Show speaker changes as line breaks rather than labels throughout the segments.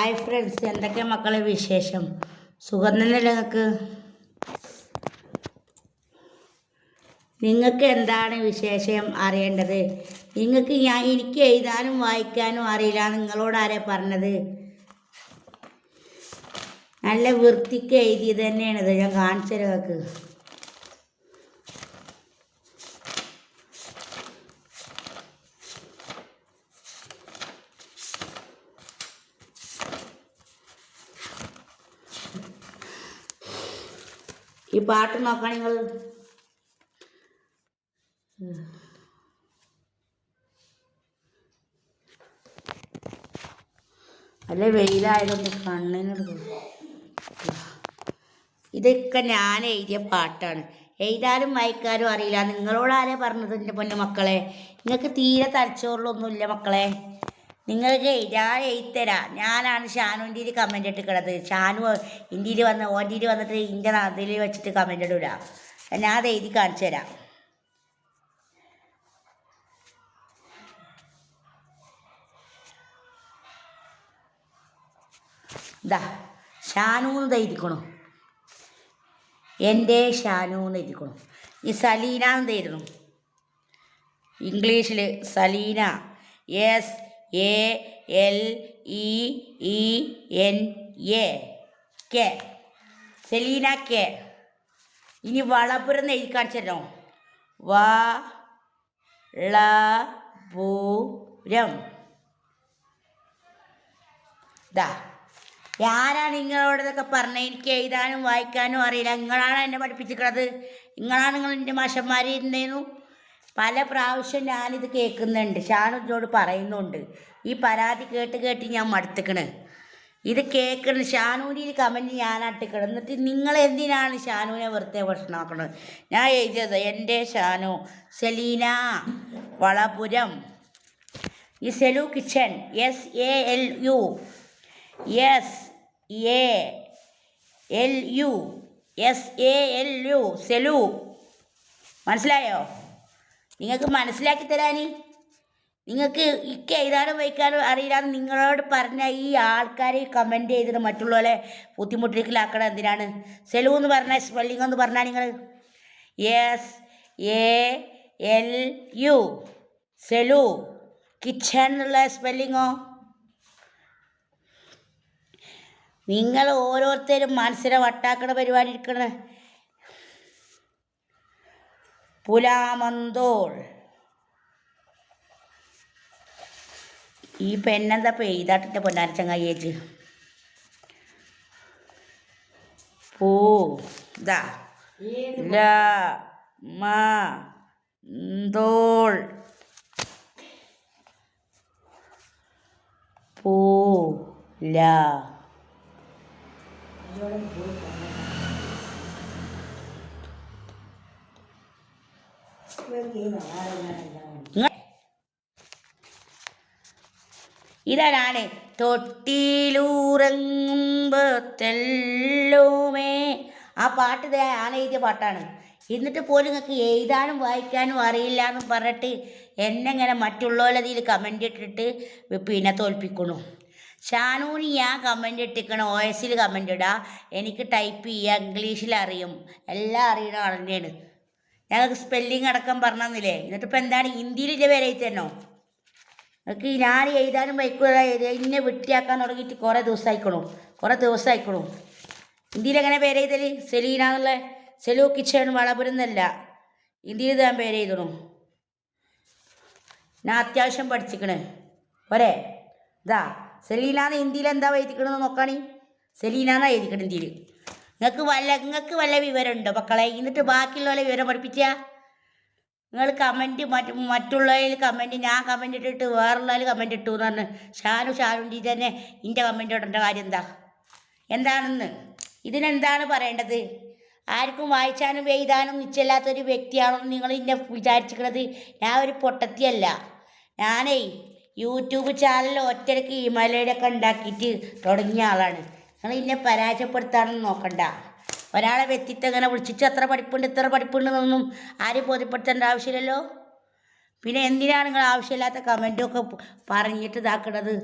Hi friends എന്തൊക്കെ മക്കളെ വിശേഷം? സുഖം തന്നെയല്ലേ നിങ്ങൾക്ക് നിങ്ങൾക്ക് എന്താണ് വിശേഷം അറിയേണ്ടത്? നിങ്ങൾക്ക് ഞാൻ എനിക്ക് എഴുതാനും വായിക്കാനും അറിയില്ല നിങ്ങളോട് ആരാ പറഞ്ഞത്? നല്ല വൃത്തിക്ക് എഴുതിയത് തന്നെയാണിത് ഞാൻ കാണിച്ചു നിങ്ങൾക്ക് ഈ പാട്ട് നോക്കണം നിങ്ങൾ അല്ലെ വെയിലായതൊന്ന് കണ്ണിനെടുക്കും ഇതൊക്കെ ഞാൻ എഴുതിയ പാട്ടാണ്. എഴുതാനും വായിക്കാനും അറിയില്ല. നിങ്ങളോട് ആരെ പറഞ്ഞത് എന്റെ പൊന്നു മക്കളെ? നിങ്ങൾക്ക് തീരെ തലച്ചോറിലൊന്നുമില്ല മക്കളെ. നിങ്ങൾക്ക് ഞാൻ എഴുത്തരാം ഞാനാണ് ഷാനുവിന്റെ കമന്റ് ഇട്ടിക്കണത് ഷാനു ഇന്ത്യയിൽ വന്ന് ഓന്റെ വന്നിട്ട് ഇന്റെ അതിൽ വെച്ചിട്ട് കമന്റ് ഇടൂല. ഞാൻ അത് എഴുതി കാണിച്ചു തരാം. ഇതാ ഷാനു എന്ന് എഴുതിക്കണു എന്റെ ഷാനു എന്ന് എഴുതിക്കണു ഈ സലീന എന്ന് തരുന്നു ഇംഗ്ലീഷിൽ Saleena. S A L E E N A K Selina K ഇനി വളപുരം എന്ന് എഴുതി കാണിച്ചല്ലോ വ ള പൂരം ദാ ഞാനാണ് നിങ്ങളോട് ഇതൊക്കെ പറഞ്ഞത്. എനിക്ക് എഴുതാനും വായിക്കാനും അറിയില്ല. നിങ്ങളാണ് എന്നെ പഠിപ്പിച്ചിട്ടുള്ളത് നിങ്ങളാണ് നിങ്ങൾ എന്റെ മാഷന്മാർ ഇരുന്നേന്നു പല പ്രാവശ്യം ഞാനിത് കേൾക്കുന്നുണ്ട്. ഷാനുജോട് പറയുന്നുണ്ട്. ഈ പരാതി കേട്ട് കേട്ട് ഞാൻ മടുത്തിക്കണ്. ഇത് കേൾക്കണം. ഷാനൂരിൽ കമന്റ് ഞാൻ അട്ടിക്കണം എന്നിട്ട് നിങ്ങൾ എന്തിനാണ് ഷാനുവിനെ വെറുതെ ഭക്ഷണമാക്കുന്നത് ഞാൻ എഴുതിയത് എന്റെ ഷാനു സെലീന വളപുരം ഈ Selu kitchen S A L U S A L U S A L U Selu. മനസ്സിലായോ? നിങ്ങൾക്ക് മനസ്സിലാക്കി തരാൻ നിങ്ങൾക്ക് ഇക്ക് എഴുതാനും വയ്ക്കാനും അറിയില്ലാതെ നിങ്ങളോട് പറഞ്ഞ ഈ ആൾക്കാർ കമന്റ് ചെയ്തിട്ട് മറ്റുള്ളവരെ ബുദ്ധിമുട്ടിലാക്കണം എന്തിനാണ്? സെലു എന്ന് പറഞ്ഞ സ്പെല്ലിംഗ് എന്ന് പറഞ്ഞാൽ നിങ്ങൾ S A L U Selu. Kitchen എന്നുള്ള സ്പെല്ലിങ്ങോ നിങ്ങൾ ഓരോരുത്തരും മനസ്സിനെ വട്ടാക്കണ പരിപാടി എടുക്കണ. പുലാമന്തോൾ. ഈ പെണ്ണെന്താ പെയ്താട്ടിന്റെ പൊന്നാര ചങ്ങായിയേച്ച് പൂ ഇതാ. ല മ ന്തോൾ. പൂ ല. ഇതാണ് തൊട്ടിലൂറങ്ങുമ്പത്തെല്ലോമേ. ആ പാട്ട് ഞാൻ എഴുതിയ പാട്ടാണ്. എന്നിട്ട് പോലും നിങ്ങൾക്ക് എഴുതാനും വായിക്കാനും അറിയില്ല എന്ന് പറഞ്ഞിട്ട് എന്നെ ഇങ്ങനെ മറ്റുള്ളവരതിൽ കമന്റ് ഇട്ടിട്ട് പിന്നെ തോൽപ്പിക്കണു ഷാനൂന് ഞാൻ കമന്റ് ഇട്ടിക്കണം ഒ എസിൽ കമന്റ് ഇടാം. എനിക്ക് ടൈപ്പ് ചെയ്യുക ഇംഗ്ലീഷിൽ അറിയും. എല്ലാം അറിയണ ആൾ തന്നെയാണ് ഞങ്ങൾക്ക് സ്പെല്ലിംഗ് അടക്കം പറഞ്ഞില്ലേ എന്നിട്ട് ഇപ്പം എന്താണ്? ഹിന്ദിയിലെ പേര് എഴുതന്നോ തന്നോ നിങ്ങൾക്ക് ഞാൻ എഴുതാനും വയ്ക്കുക എന്നെ വെട്ടിയാക്കാൻ തുടങ്ങിയിട്ട് കുറേ ദിവസമായിക്കണു കുറേ ദിവസമായിക്കണു ഹിന്ദിയിൽ എങ്ങനെ പേര് എഴുതൽ? സെലീന എന്നുള്ള സെലു കിച്ചൺ വളപുരം എന്നല്ല. ഹിന്ദിയിൽ ഞാൻ പേര് എഴുതണു. ഞാൻ അത്യാവശ്യം പഠിച്ചിക്കണ്. പോരെ? ഇതാ. സെലീനാന്ന് ഹിന്ദിയിൽ എന്താ എഴുതിക്കണമെന്ന് നോക്കാണി. സെലീനാന്നാ എഴുതിക്കണം ഹിന്ദിയിൽ നിങ്ങൾക്ക് വല്ല നിങ്ങൾക്ക് വല്ല വിവരമുണ്ടോ? മക്കളെ എന്നിട്ട് ബാക്കിയുള്ളവരെ വിവരം പഠിപ്പിച്ച? നിങ്ങൾ കമന്റ് മറ്റ് മറ്റുള്ളവരിൽ കമന്റ് ഞാൻ കമന്റ് ഇട്ടിട്ട് വേറുള്ളവർ കമന്റ് ഇട്ടു എന്ന് പറഞ്ഞ് ഷാനു ഷാനുണ്ടി തന്നെ ഇന്റെ കമന്റ് ഇടേണ്ട കാര്യം എന്താ? എന്താണെന്ന്? ഇതിനെന്താണ് പറയേണ്ടത്? ആർക്കും വായിച്ചാനും എഴുതാനും നിശ്ചയില്ലാത്തൊരു വ്യക്തിയാണെന്ന് നിങ്ങൾ ഇന്നെ വിചാരിച്ചിരിക്കുന്നത് ഞാൻ ഒരു പൊട്ടത്തിയല്ല. ഞാനേ യൂട്യൂബ് ചാനൽ ഒറ്റയ്ക്ക് ഹിമാലയയിലൊക്കെ ഉണ്ടാക്കിയിട്ട് തുടങ്ങിയ ആളാണ്. നിങ്ങൾ ഇന്നെ പരാജയപ്പെടുത്താനൊന്നും നോക്കണ്ട. ഒരാളെ വ്യക്തിത്വം ഇങ്ങനെ വിളിച്ചിട്ട് അത്ര പഠിപ്പുണ്ട് ഇത്ര പഠിപ്പുണ്ട് എന്നൊന്നും ആരും ബോധ്യപ്പെടുത്തേണ്ട ആവശ്യമില്ലല്ലോ. പിന്നെ എന്തിനാണ് നിങ്ങൾ ആവശ്യമില്ലാത്ത കമന്റൊക്കെ പറഞ്ഞിട്ട് ഇതാക്കണത്?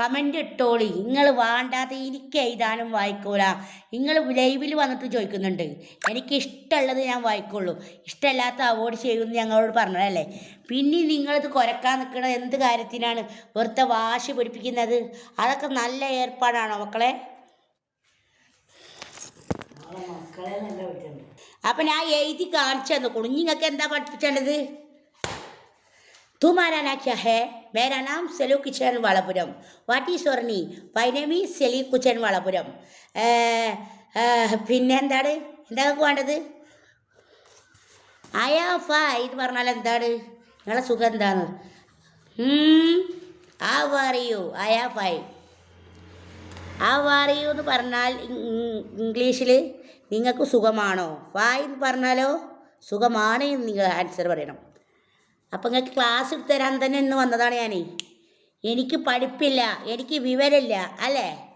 കമന്റ് ഇട്ടോളി. നിങ്ങൾ വേണ്ടാത്ത എനിക്ക് എഴുതാനും വായിക്കൂല. നിങ്ങൾ ലൈവിൽ വന്നിട്ട് ചോദിക്കുന്നുണ്ട്. എനിക്ക് ഇഷ്ടമുള്ളത് ഞാൻ വായിക്കുള്ളൂ. ഇഷ്ടമല്ലാത്ത അവോയ്ഡ് ചെയ്യുമെന്ന് ഞങ്ങളോട് പറഞ്ഞതല്ലേ? പിന്നെ നിങ്ങളിത് കുരക്കാൻ നിൽക്കുന്നത് എന്ത് കാര്യത്തിനാണ്? വെറുതെ വാശി പിടിപ്പിക്കുന്നത്? അതൊക്കെ നല്ല ഏർപ്പാടാണോ മക്കളെ? അപ്പം ഞാൻ എഴുതി കാണിച്ചു തന്നു കുഞ്ഞുങ്ങൾക്ക് എന്താ പഠിപ്പിച്ചേണ്ടത്? തുമാരാന ക്യാ ഹേ മേരാ നാം Selu kitchen Valapuram what is ഓർണി വൈനമി സെലി കുച്ചൻ വളപുരം പിന്നെ എന്താണ്? എന്താ വേണ്ടത്? അയാ ഫായ് ഇത് പറഞ്ഞാൽ എന്താണ്? നിങ്ങളെ സുഖം എന്താണ്? ആ പറയൂ അയാ ഫായ് ആ പറയൂ എന്ന് പറഞ്ഞാൽ ഇംഗ്ലീഷിൽ നിങ്ങൾക്ക് സുഖമാണോ? വായ് എന്ന് പറഞ്ഞാലോ? സുഖമാണ് എന്ന് നിങ്ങൾ ആൻസർ പറയണം. അപ്പം നിങ്ങൾക്ക് ക്ലാസ് എടുത്ത് തരാൻ തന്നെ ഇന്ന് വന്നതാണ് ഞാൻ എനിക്ക് പഠിപ്പില്ല എനിക്ക് വിവരമില്ല അല്ലേ?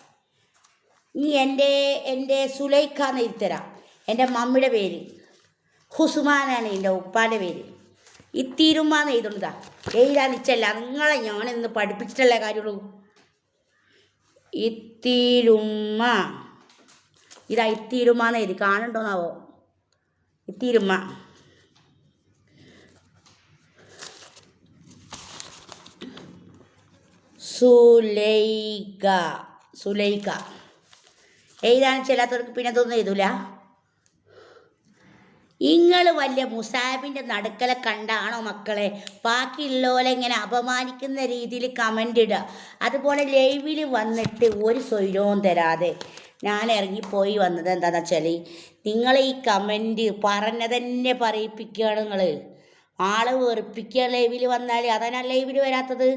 നീ എന്റെ എന്റെ സുലൈഖ എന്ന് ഇരുത്തരാം എന്റെ മമ്മിയുടെ പേര്. ഹുസുമാനാണ് എന്റെ ഉപ്പാന്റെ പേര്. ഇത്തിരുമ്മ എന്ന് എഴുതുന്നതാ. എഴുതാൻ നിച്ചല്ല നിങ്ങളെ ഞാൻ ഇന്ന് പഠിപ്പിച്ചിട്ടല്ലേ കാര്യമുള്ളൂ. ഇത്തീരുമ്മ. ഇതാ ഇത്തീരുമ്മ എന്ന് എഴുതി കാണുന്നുണ്ടോന്നാവോ? ഇത്തീരുമ്മ. സുലൈക സുലൈക എഴുതാൻ ചെല്ലാത്തവർക്ക് പിന്നെ അതൊന്നും എഴുതൂല. നിങ്ങൾ വലിയ മുസാബിന്റെ നടുക്കലെ കണ്ടാണോ മക്കളെ? ബാക്കിയുള്ളവരെ ഇങ്ങനെ അപമാനിക്കുന്ന രീതിയിൽ കമന്റ് ഇടുക. അതുപോലെ ലൈവിൽ വന്നിട്ട് ഒരു സ്വൈരവും തരാതെ ഞാൻ ഇറങ്ങിപ്പോയി വന്നത് എന്താണെന്ന് വെച്ചാൽ നിങ്ങൾ ഈ കമന്റ് പറഞ്ഞതന്നെ പറയിപ്പിക്കുകയാണ് നിങ്ങൾ ആളെ വെറുപ്പിക്കുക ലൈവിൽ വന്നാൽ അതാണ് ലൈവിൽ വരാത്തത്.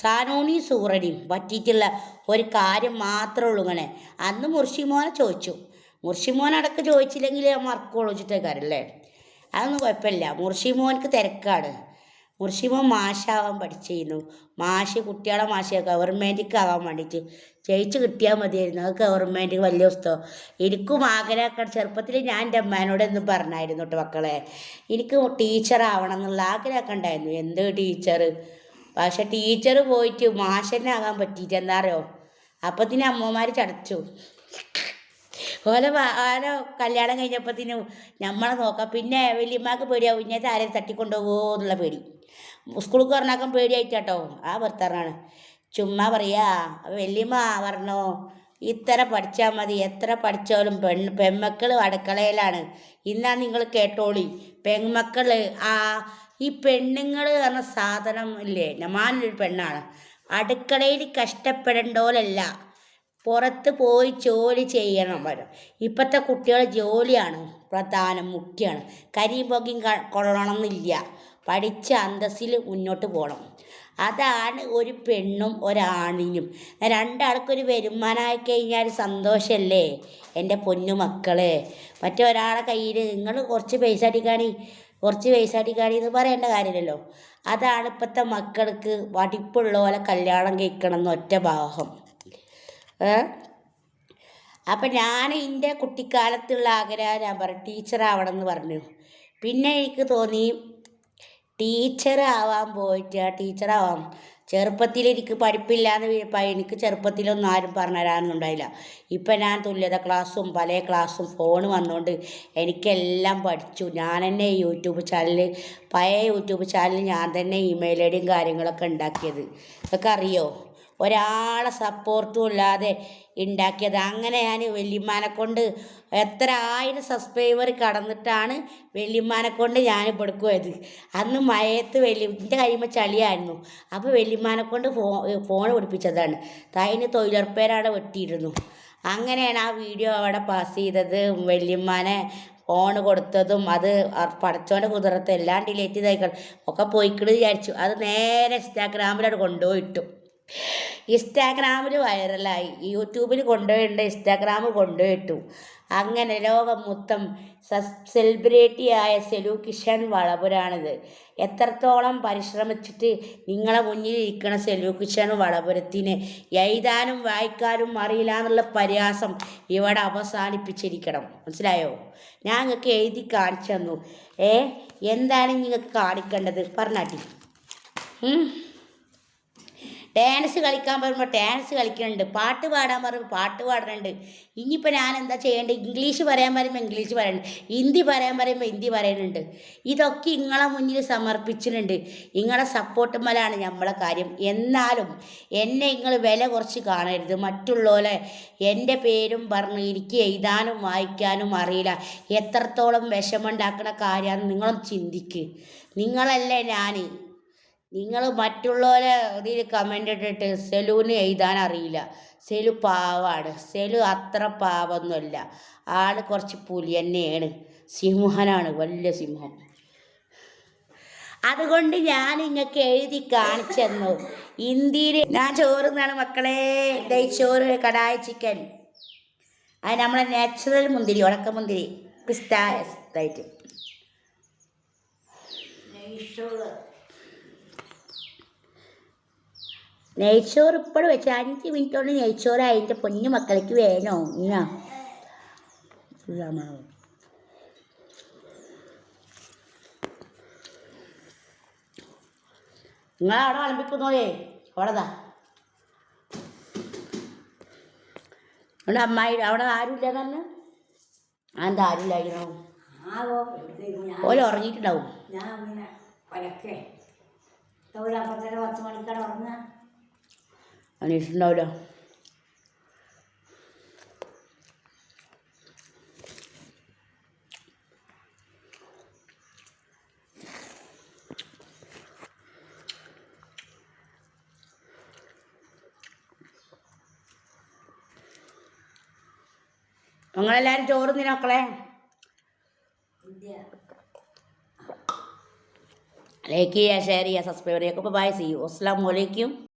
സാനോണി സൂറടിയും പറ്റിയിട്ടുള്ള ഒരു കാര്യം മാത്രമേ ഉള്ളൂ ഇങ്ങനെ. അന്ന് മുർഷിമോനെ ചോദിച്ചു. മുർഷിമോൻ അടക്കം ചോദിച്ചില്ലെങ്കിൽ ഞാൻ മറക്കോളൂ വെച്ചിട്ടേക്കാരല്ലേ അതൊന്നും കുഴപ്പമില്ല. മുർഷിമോനക്ക് തിരക്കാണ്. മുർഷിമോൻ മാഷാവാൻ പഠിച്ചിരുന്നു. മാഷ് കുട്ടികളെ മാഷ ഗവൺമെന്റിക്ക് ആവാൻ വേണ്ടിയിട്ട് ജയിച്ച് കിട്ടിയാൽ മതിയായിരുന്നു. അത് ഗവൺമെന്റ് വലിയ പുസ്തകം എനിക്കും ആഗ്രഹമൊക്കെ ചെറുപ്പത്തിൽ ഞാൻ എന്റെ അമ്മേനോട് എന്ന് പറഞ്ഞായിരുന്നു കേട്ടോ മക്കളെ. എനിക്ക് ടീച്ചറാവണം എന്നുള്ള ആഗ്രഹമൊക്കെ ഉണ്ടായിരുന്നു. എന്ത് ടീച്ചർ പക്ഷെ ടീച്ചർ പോയിട്ട് മാഷന്നെ ആകാൻ പറ്റിയിട്ട് എന്താ അറിയോ അപ്പത്തിന് അമ്മമാർ ചടച്ചു. ഓലെ ഓരോ കല്യാണം കഴിഞ്ഞപ്പത്തിനും നമ്മളെ നോക്കാം. പിന്നെ വലിയമ്മക്ക് പേടിയാവും ഇന്നത്തെ ആരെയും തട്ടിക്കൊണ്ടുപോകുമോ എന്നുള്ള പേടി. സ്കൂളിൽ പറഞ്ഞാക്കാൻ പേടിയായിട്ടാട്ടോ. ആ ഭർത്താറാണ് ചുമ്മാ പറയാ വലിയമ്മ പറഞ്ഞോ ഇത്ര പഠിച്ചാൽ മതി. എത്ര പഠിച്ചാലും പെൺ പെൺമക്കൾ അടുക്കളയിലാണ് ഇന്നാ നിങ്ങൾ കേട്ടോളി. പെൺമക്കൾ ആ ഈ പെണ്ണുങ്ങൾ പറഞ്ഞ സാധനം ഇല്ലേ? ഞാനൊരു പെണ്ണാണ്. അടുക്കളയിൽ കഷ്ടപ്പെടേണ്ടോലല്ല പുറത്ത് പോയി ജോലി ചെയ്യണം വരും ഇപ്പോഴത്തെ കുട്ടികൾ ജോലിയാണ് പ്രധാനം മുഖ്യമാണ് കരിയും പൊക്കിയും കൊള്ളണമെന്നില്ല. പഠിച്ച അന്തസ്സിൽ മുന്നോട്ട് പോകണം. അതാണ് ഒരു പെണ്ണും ഒരാണിനും രണ്ടാൾക്കൊരു വരുമാനമായി കഴിഞ്ഞാൽ സന്തോഷമല്ലേ എന്റെ പൊന്നു മക്കളെ. മറ്റൊരാളെ കയ്യിൽ നിങ്ങൾ കുറച്ച് പൈസ അടിക്കാണി കുറച്ച് പൈസ അടിക്കാണി എന്ന് പറയേണ്ട കാര്യമില്ലല്ലോ. അതാണ് ഇപ്പോഴത്തെ മക്കൾക്ക് പഠിപ്പുള്ള പോലെ കല്യാണം കഴിക്കണം എന്ന് ഒറ്റ ഏ? അപ്പം ഞാൻ എന്റെ കുട്ടിക്കാലത്തുള്ള ആഗ്രഹം ഞാൻ പറഞ്ഞു ടീച്ചർ ആവണം എന്ന് പറഞ്ഞു. പിന്നെ എനിക്ക് തോന്നി ടീച്ചർ ആവാൻ പോയിട്ട് ടീച്ചറാവാം ചെറുപ്പത്തിൽ എനിക്ക് പഠിപ്പില്ലാന്ന് എനിക്ക് ചെറുപ്പത്തിലൊന്നും ആരും പറഞ്ഞു തരാനൊന്നുണ്ടായില്ല ഇപ്പം ഞാൻ തുല്യത ക്ലാസ്സും പല ക്ലാസ്സും ഫോൺ വന്നുകൊണ്ട് എനിക്കെല്ലാം പഠിച്ചു. ഞാൻ തന്നെ യൂട്യൂബ് ചാനൽ പഴയ യൂട്യൂബ് ചാനൽ ഞാൻ തന്നെ ഇമെയിൽ ഐ ഡിയും കാര്യങ്ങളൊക്കെ ഉണ്ടാക്കിയത്. ഇതൊക്കെ അറിയോ? ഒരാളെ സപ്പോർട്ടും ഇല്ലാതെ ഉണ്ടാക്കിയത്. അങ്ങനെ ഞാൻ വെല്ലിമാനെ കൊണ്ട് എത്ര ആയിരം സബ്സ്ക്രൈബർ കടന്നിട്ടാണ് വെല്ലിമാനെ കൊണ്ട് ഞാൻ പെടുക്കുവായത് അന്ന് മയത്ത് വെല്ലി എന്റെ കഴിയുമ്പോൾ ചളിയായിരുന്നു. അപ്പോൾ വെല്ലിമാനെ കൊണ്ട് ഫോ ഫോൺ പിടിപ്പിച്ചതാണ്. തൈന് തൊഴിലുറപ്പേരവിടെ വെട്ടിയിരുന്നു. അങ്ങനെയാണ് ആ വീഡിയോ അവിടെ പാസ് ചെയ്തത്. വല്യമ്മാനെ ഫോൺ കൊടുത്തതും അത് പടച്ചോന്റെ കുതിരത്തെ എല്ലാം ഡിലേറ്റ് ചെയ്തായിക്കൾ ഒക്കെ പോയിക്കിട് വിചാരിച്ചു. അത് നേരെ ഇൻസ്റ്റാഗ്രാമിലോട്ട് കൊണ്ടുപോയിട്ടു ഇൻസ്റ്റാഗ്രാമിൽ വൈറലായി യൂട്യൂബിൽ കൊണ്ടുപോയിട്ടുണ്ട് ഇൻസ്റ്റാഗ്രാം കൊണ്ടുപോയിട്ടു അങ്ങനെ ലോകം മൊത്തം സെലിബ്രിറ്റിയായ സെലു കിഷൻ വളപുരാണിത്. എത്രത്തോളം പരിശ്രമിച്ചിട്ട് നിങ്ങളെ മുന്നിൽ ഇരിക്കണ സെലു കിഷൻ വളപുരത്തിന് എഴുതാനും വായിക്കാനും അറിയില്ല എന്നുള്ള പരിഹാസം ഇവിടെ അവസാനിപ്പിച്ചിരിക്കണം. മനസ്സിലായോ? ഞാൻ നിങ്ങൾക്ക് എഴുതി കാണിച്ചു തന്നു. ഏ? എന്താണ് നിങ്ങൾക്ക് കാണിക്കേണ്ടത്? പറഞ്ഞാട്ടി. ഡാൻസ് കളിക്കാൻ പറയുമ്പോൾ ഡാൻസ് കളിക്കുന്നുണ്ട് പാട്ട് പാടാൻ പറയുമ്പോൾ പാട്ട് പാടുന്നുണ്ട് ഇനിയിപ്പോൾ ഞാൻ എന്താ ചെയ്യേണ്ടത് ഇംഗ്ലീഷ് പറയാൻ പറയുമ്പോൾ ഇംഗ്ലീഷ് പറയുന്നുണ്ട് ഹിന്ദി പറയാൻ പറയുമ്പോൾ ഹിന്ദി പറയുന്നുണ്ട് ഇതൊക്കെ നിങ്ങളെ മുന്നിൽ സമർപ്പിച്ചിട്ടുണ്ട്. നിങ്ങളെ സപ്പോർട്ട് മലാണ് നമ്മളെ കാര്യം. എന്നാലും എന്നെ നിങ്ങൾ വില കുറച്ച് കാണരുത്. മറ്റുള്ളവരെ എന്റെ പേരും പറഞ്ഞ് എനിക്ക് എഴുതാനും വായിക്കാനും അറിയില്ല. എത്രത്തോളം വിഷമുണ്ടാക്കുന്ന കാര്യമാണ് നിങ്ങളും ചിന്തിക്ക്. നിങ്ങളല്ലേ ഞാൻ നിങ്ങൾ മറ്റുള്ളവരെ ഇതിൽ കമന്റ് ഇട്ടിട്ട് സെലുവിന് എഴുതാൻ അറിയില്ല സെലു പാവാണ്. സെലു അത്ര പാവൊന്നുമല്ല. ആൾ കുറച്ച് പുലി തന്നെയാണ്. സിംഹനാണ്. വലിയ സിംഹം. അതുകൊണ്ട് ഞാൻ നിങ്ങൾക്ക് എഴുതി കാണിച്ചെന്നു. ഇന്ത്യയിൽ ഞാൻ ചോറുന്നാണ് മക്കളെ. ചോറ് കടായ ചിക്കൻ. അത് നമ്മളെ നാച്ചുറൽ മുന്തിരി ഉണക്കമുന്തിരി പിസ്ത ഇതായിട്ട്.
നെയ്ച്ചോറ്.
നെയ്ച്ചോറ് ഇപ്പോഴും വെച്ച് അഞ്ച് മിനിറ്റ് കൊണ്ട് നെയ്ച്ചോറ് അതിന്റെ പൊന്നു മക്കൾക്ക് വേണോ ഇന്നാ ഇതാണോ? നിങ്ങൾ അവിടെ വിളമ്പിക്കുന്നോളേ അവിടെതാ? അവിടെ അമ്മായി അവിടെ ആരുമില്ല തന്നെ അതെന്താ ആരുമില്ലായിരുന്നു? ഓല ഉറങ്ങിയിട്ടുണ്ടാവും.
ഞാൻ പത്ത് മണിക്കാണ് ഉറങ്ങുക.
അന്വേഷിച്ചിട്ടുണ്ടാവില്ല നിങ്ങളെല്ലാവരും ചോറ് തിന്നോ മക്കളെ?
ഇന്ത്യ.
ലൈക്ക് ചെയ്യുക ഷെയർ ചെയ്യുക സബ്സ്ക്രൈബ് ചെയ്യുക. അപ്പോൾ ബൈ സി യു അസ്സാം വലൈക്കും